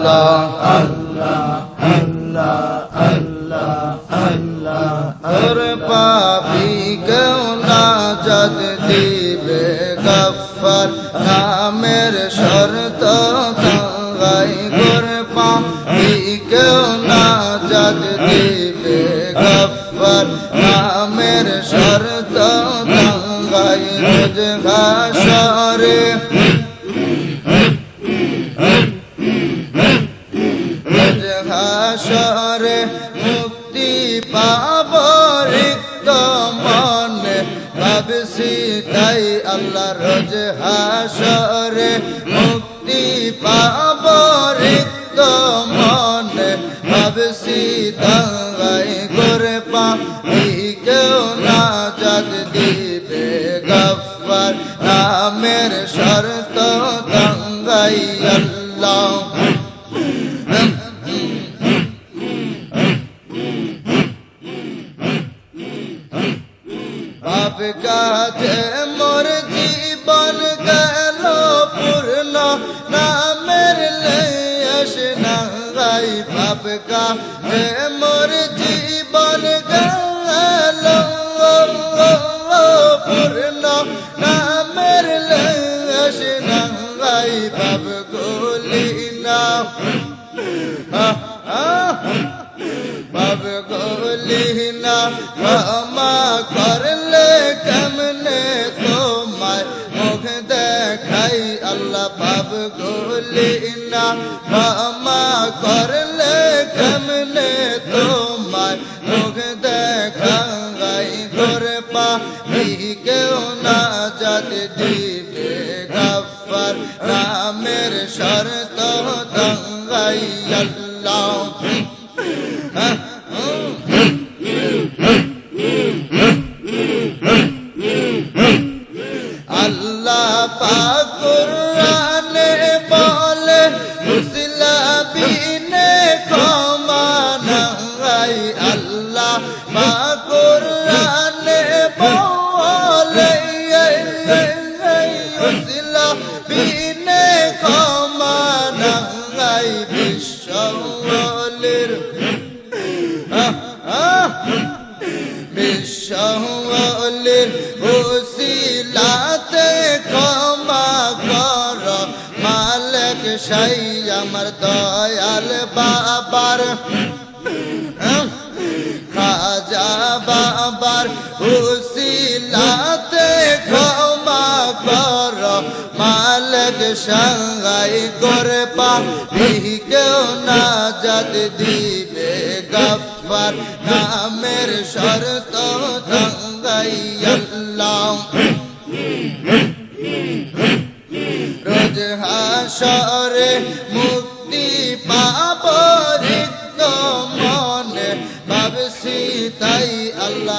আল্লাহ আল্লাহ আল্লাহ আল্লাহ আল্লাহ আর পাপি কেউ না দিবে গফার নামের শর্ত গাই গোর পাপি কেউ না দিবে গফার নামের শর্ত গাই রোজ ঘাসরে রোজ হাসরে মুক্তি পাব রিক্ত মনে। ভাবছি তাই আল্লাহ রোজ হাসরে মুক্তি পাব রিক্ত মনে। ভাবছি তাই করে পা কাছে মোর জীবন গেল পূর্ণ। নামের লেস নাঙ্গাই বাপ কাছে মোর জীবন গেল পূর্ণ। নামের লেস নাঙ্গাই বাপ গুলি না বাব না ক্ষমা করলে কেমনে তোমায় মুখ দেখাই করে পা সাই আমার দয়াল বাবার খাজা বাবার উসিলাতে ক্ষমা কর, মালিক সাঙ্গাই করে কেউ না যাদ দিবে গফার, নামের শর্ত দঙ্গাই আল্লাহ। রোজ হাসরে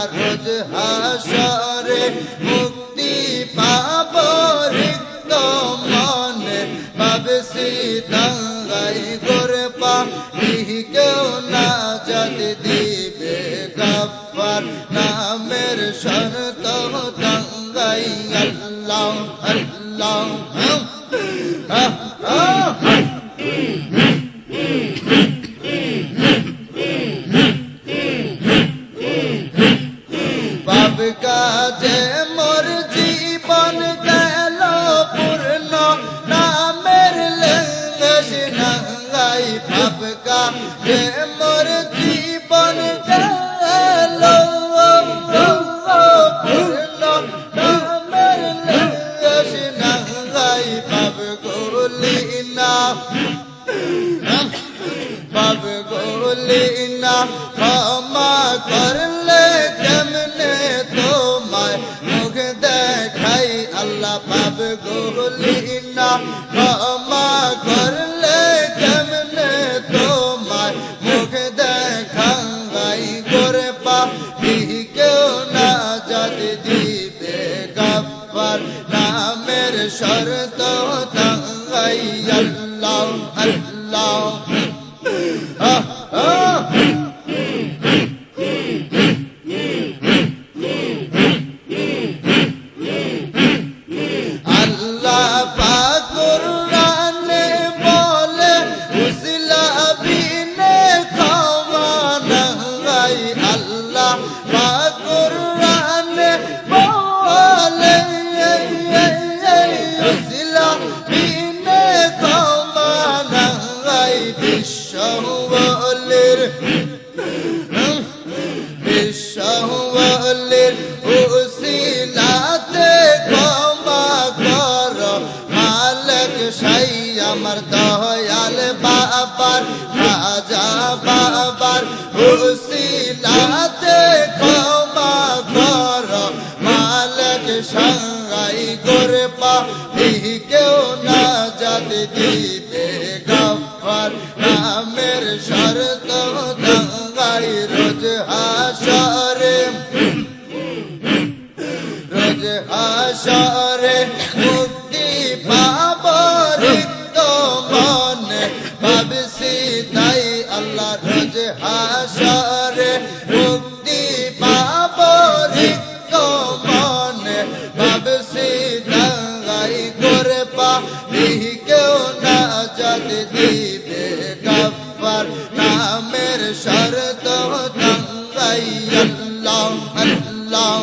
রোজ হাসরে মুক্তি পাব রিক্ত মনে। ভাবছি দঙ্গাই করে পা কেউ না যাদ দিবে গফার। নামের শর্ত দঙ্গাই আল্লাহ আল্লাহ। আহ। বাপ মোর জীবন গেল বাব গোলি না ক্ষমা করলে কেমনে তোমায় মুখ দেখাই আল্লাহ বাব গোলি না ক্ষমা দঙ্গাই আল্লাহ বিশ্ববলের উসিলাতে ক্ষমা কর, মালক সাই আমার দয়াল বাবার, রাজা বাবার। উসিলাতে ক্ষমা কর, মালক সাই করবা কেউ না যাতে দিবে গফার। নামের শরত দঙ্গাই হাসরে মুক্তি পাব রিক্ত মনে। ভাবছি তাই আল্লাহ রোজ হাসরে মুক্তি পাব রিক্ত মনে। ভাবছি দাঙ্গাই করে পা কেউ না যাতে দিবে গফার নামের শরত। দঙ্গাই আল্লাহ আল্লাহ।